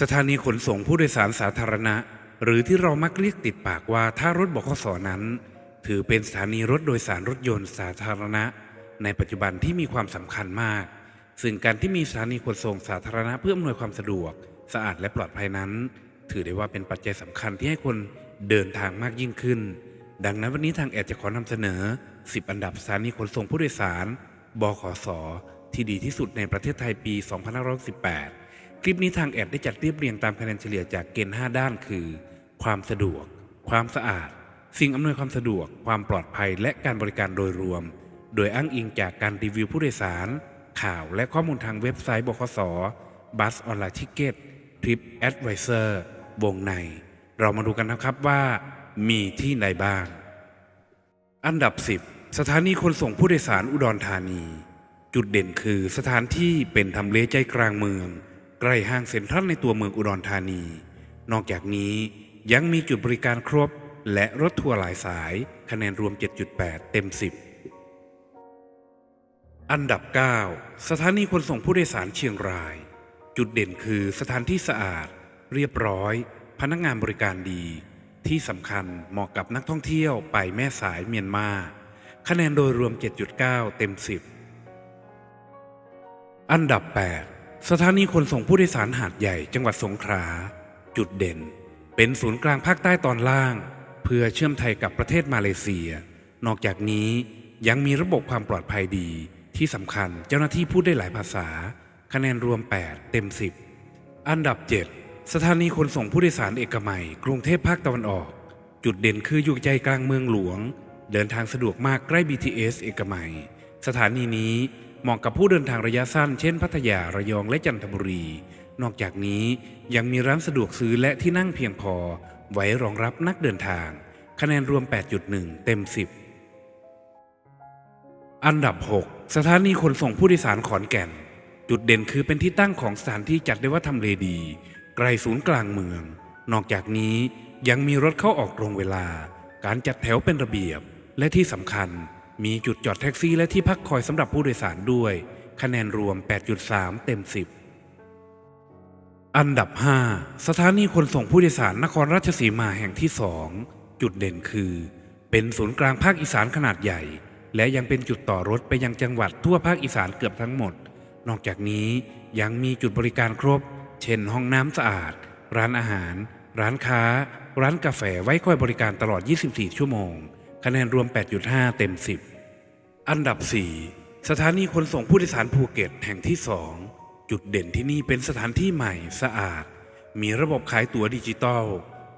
สถานีขนส่งผู้โดยสารสาธารณะ หรือที่เรามักเรียกติดปากว่าท่ารถบขสนั้น ถือเป็นสถานีรถโดยสารรถยนต์สาธารณะ ในปัจจุบันที่มีความสำคัญมาก ซึ่งการที่มีสถานีขนส่งสาธารณะเพื่ออำนวยความสะดวก สะอาดและปลอดภัยนั้น ถือได้ว่าเป็นปัจจัยสำคัญที่ให้คนเดินทางมากยิ่งขึ้น ดังนั้นวันนี้ทางแอดจะขอนำเสนอ 10 อันดับสถานีขนส่งผู้โดยสาร บขส ที่ดีที่สุดในประเทศไทยปี 2518 คลิปนี้ทางแอดได้จัดเรียบเรียงตามคะแนนเฉลี่ยจากเกณฑ์ 5 ด้านคือ ความสะดวก ความสะอาด สิ่งอำนวยความสะดวก ความปลอดภัย และการบริการโดยรวม โดยอ้างอิงจากการรีวิวผู้โดยสาร ข่าวและข้อมูลทางเว็บไซต์บขสบัสออนไลน์ทิเก็ตทริปแอดไวเซอร์วงใน เรามาดูกันนะครับว่า มีที่ไหนบ้าง อันดับ 10 สถานีขนส่งผู้โดยสารอุดรธานี จุดเด่นคือสถานที่เป็นทำเลใจกลางเมือง ใกล้ห้างเซ็นทรัลในตัวเมืองอุดรธานี นอกจากนี้ยังมีจุดบริการครบ และรถทัวร์หลายสายคะแนนรวม 7.8 เต็ม 10 อันดับ 9 สถานีขนส่งผู้โดยสารเชียงราย จุดเด่นคือสถานที่สะอาด เรียบร้อย พนักงานบริการดี ที่สำคัญเหมาะกับนักท่องเที่ยวไปแม่สายเมียนมาคะแนนโดยรวม 7.9 เต็ม 10 อันดับ 8 สถานีขนส่งผู้โดยสารหาดใหญ่จังหวัดสงขลา จุดเด่น เป็นศูนย์กลางภาคใต้ตอนล่าง เพื่อเชื่อมไทยกับประเทศมาเลเซีย นอกจากนี้ยังมีระบบความปลอดภัยดี ที่สำคัญเจ้าหน้าที่พูดได้หลายภาษา คะแนนรวม 8 เต็ม 10 อันดับ 7 สถานีขนส่งผู้โดยสารเอกมัย กรุงเทพภาคตะวันออก จุดเด่นคืออยู่ใจกลางเมืองหลวง เดินทางสะดวกมากใกล้ BTS เอกมัย สถานีนี้ เหมาะกับผู้เดินทางระยะสั้น เช่น พัทยาระยองและจันทบุรี นอกจากนี้ยังมีร้านสะดวกซื้อและที่นั่งเพียงพอ ไว้รองรับนักเดินทาง คะแนนรวม 8.1 เต็ม 10 อันดับ 6 สถานีขนส่งผู้โดยสารขอนแก่น จุดเด่นคือเป็นที่ตั้งของสถานที่จัดได้ว่าทำเลดีไกลศูนย์กลางเมือง นอกจากนี้ยังมีรถเข้าออกตรงเวลา การจัดแถวเป็นระเบียบ และที่สำคัญ มีจุดจอดแท็กซี่และที่พักคอยสำหรับผู้โดยสารด้วย คะแนนรวม 8.3 เต็ม 10 อันดับ 5 สถานีขนส่งผู้โดยสารนครราชสีมาแห่งที่ 2 จุดเด่นคือ เป็นศูนย์กลางภาคอีสานขนาดใหญ่ และยังเป็นจุดต่อรถไปยังจังหวัดทั่วภาคอีสานเกือบทั้งหมด นอกจากนี้ยังมีจุดบริการครบ เช่น ห้องน้ำสะอาด ร้านอาหาร ร้านค้า ร้านกาแฟไว้คอยบริการตลอด 24 ชั่วโมง คะแนนรวม 8.5 เต็ม 10 อันดับ 4 สถานีขนส่งผู้โดยสารภูเก็ตแห่งที่ 2 จุดเด่นที่นี่เป็นสถานที่ใหม่สะอาด มีระบบขายตั๋วดิจิตอล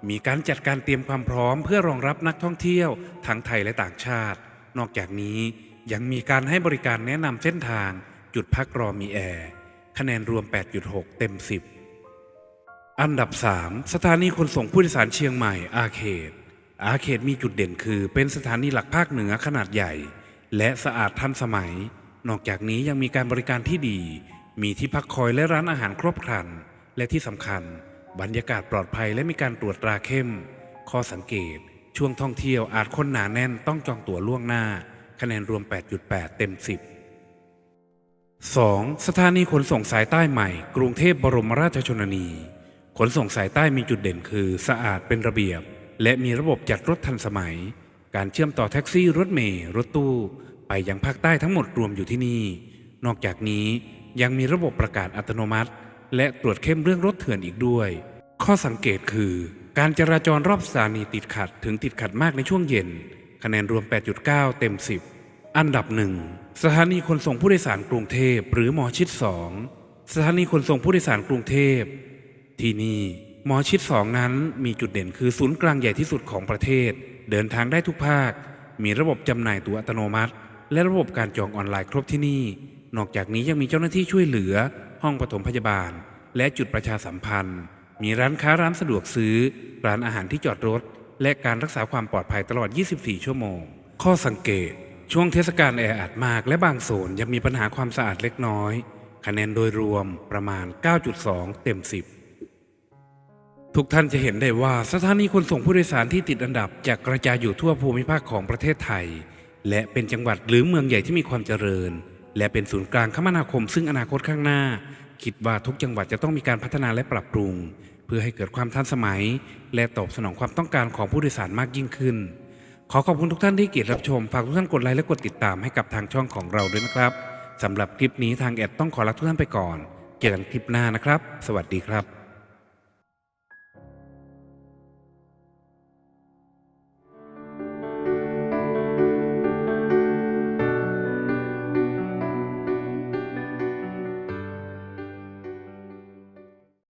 มีการจัดการเตรียมความพร้อมเพื่อรองรับนักท่องเที่ยวทั้งไทยและต่างชาติ นอกจากนี้ยังมีการให้บริการแนะนำเส้นทาง จุดพักรอมีแอร์คะแนนรวม 8.6 เต็ม 10 อันดับ 3 สถานีขนส่งผู้โดยสารเชียงใหม่อาเขต อาเขตมีจุดเด่นคือเป็นสถานีหลักภาคเหนือขนาดใหญ่ และสะอาดทันสมัย นอกจากนี้ยังมีการบริการที่ดี มีที่พักคอยและร้านอาหารครบครัน และที่สำคัญ บรรยากาศปลอดภัยและมีการตรวจตราเข้ม ข้อสังเกต ช่วงท่องเที่ยวอาจคนหนาแน่นต้องจองตั๋วล่วงหน้า คะแนนรวม 8.8 เต็ม 10 2. สถานีขนส่งสายใต้ใหม่ กรุงเทพบรมราชชนนี ขนส่งสายใต้มีจุดเด่นคือ สะอาดเป็นระเบียบ และมีระบบจัดรถทันสมัย การเชื่อมต่อแท็กซี่รถเมล์รถตู้ ไปยังภาคใต้ทั้งหมดรวมอยู่ที่นี่ นอกจากนี้ยังมีระบบประกาศอัตโนมัติ และตรวจเข้มเรื่องรถเถื่อนอีกด้วย ข้อสังเกตคือ การจราจรรอบสถานีติดขัดถึงติดขัดมากในช่วงเย็น คะแนนรวม 8.9 เต็ม 10 อันดับหนึ่งสถานีขนส่งผู้โดยสารกรุงเทพหรือหมอชิด2สถานีขนส่งผู้โดยสารกรุงเทพที่นี่ หมอชิด2นั้นมีจุดเด่นคือศูนย์กลางใหญ่ที่สุดของประเทศ เดินทางได้ทุกภาค มีระบบจำหน่ายตั๋วอัตโนมัติ และระบบการจองออนไลน์ครบที่นี่ นอกจากนี้ยังมีเจ้าหน้าที่ช่วยเหลือ ห้องปฐมพยาบาล และจุดประชาสัมพันธ์ มีร้านค้าร้านสะดวกซื้อ ร้านอาหารที่จอดรถ และการรักษาความปลอดภัยตลอด 24 ชั่วโมง ข้อสังเกต ช่วงเทศกาลแออัดมาก และบางโซนยังมีปัญหาความสะอาดเล็กน้อย คะแนนโดยรวมประมาณ 9.2 เต็ม 10 ทุกท่านจะเห็นได้ว่าสถานีขนส่งผู้โดยสารที่ติดอันดับจะกระจายอยู่ทั่วภูมิภาคของประเทศไทย และเป็นจังหวัดหรือเมืองใหญ่ที่มีความเจริญ และเป็นศูนย์กลางคมนาคม ซึ่งอนาคตข้างหน้า คิดว่าทุกจังหวัดจะต้องมีการพัฒนาและปรับปรุง เพื่อให้เกิดความทันสมัย และตอบสนองความต้องการของผู้โดยสารมากยิ่งขึ้น ขอขอบคุณทุกท่านที่เกียรติรับชมฝากทุกท่านกดไลค์และกดติดตามให้กับทางช่องของเราด้วยนะครับสำหรับคลิปนี้ทางแอดต้องขอลาทุกท่านไปก่อน เจอกันคลิปหน้านะครับ สวัสดีครับ